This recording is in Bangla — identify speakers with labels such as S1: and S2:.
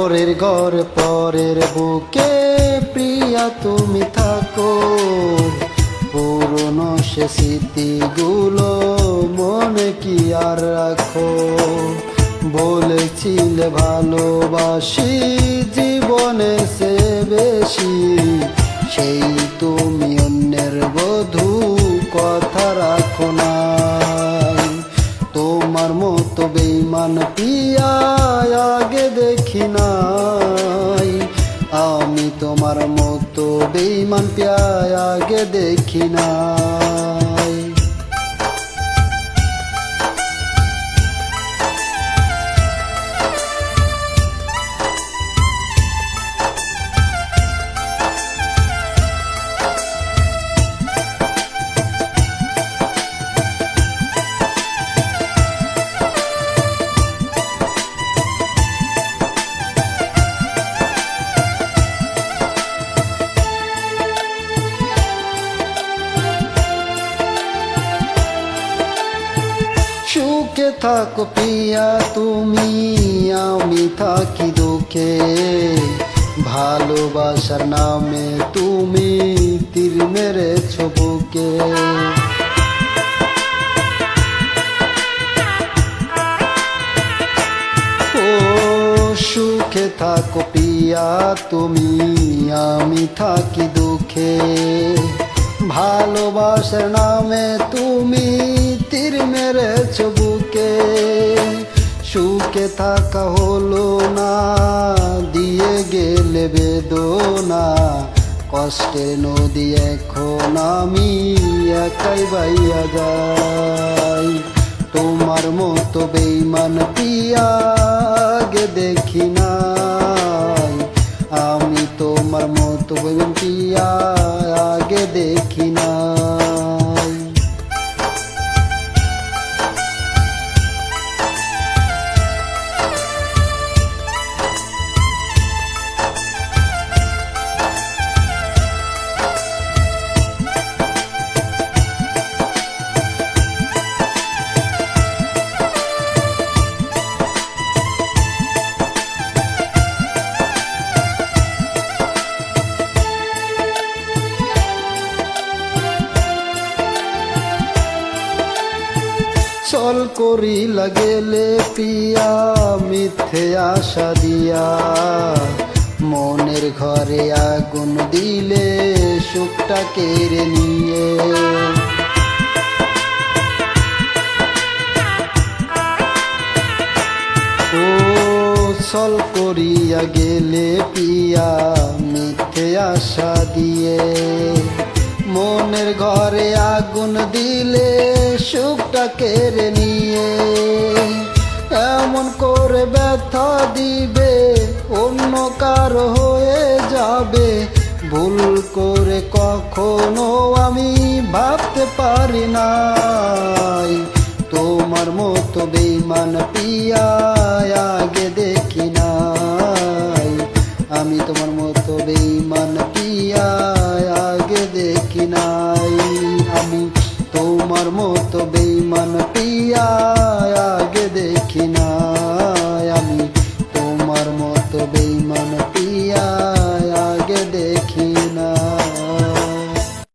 S1: পরের ঘর পরের বুকে প্রিয়া তুমি থাকো। পুরনো সে স্মৃতিগুলো মনে কি আর রাখো? বলেছিলে ভালোবাসি, জীবনে সে বেশি। সেই তুমি অন্যের বধূ, কথা রাখো না তোমার মতো বেইমান আগে দেখি নাই। আমি তোমার মতো বেইমান পিয়া আগে দেখি নাই। সুখে থাকো পিয়া তুমি আমি থাকি দুঃখে। ভালোবাসার নামে তুমি তীর মেরেছ বুকে। ও সুখে থাকো পিয়া তুমি আমি থাকি দুঃখে। ভালোবাসার নামে তুমি তীর মেরেছ বুকে সুখে থাকা হলো না, দিয়ে গেলে বেদনা। কষ্টের নদী এখন আমি একাই বাইয়া যাই। তোমার মতো বেইমান পিয়াগে দেখি নাই। আমি তোমার মতো বেইমান পিয়া আগে দেখি চল করি লাগেলে পিয়া, মিথ্যে আশা দিয়া। মনের ঘরে আগুন দিলে সুখটা কেড়ে নিয়ে। ও চল করিয়া গেলে পিয়া, মিথ্যে আশা দিয়ে। মনের ঘরে আগুন দিলে সুখটা কেড়ে নিয়ে। এমন করে ব্যথা দিবে, অন্য কার হয়ে যাবে। ভুল করে কখনো আমি ভাবতে পারি নাই। তোমার মতো বেইমান পিয়া আগে দেখি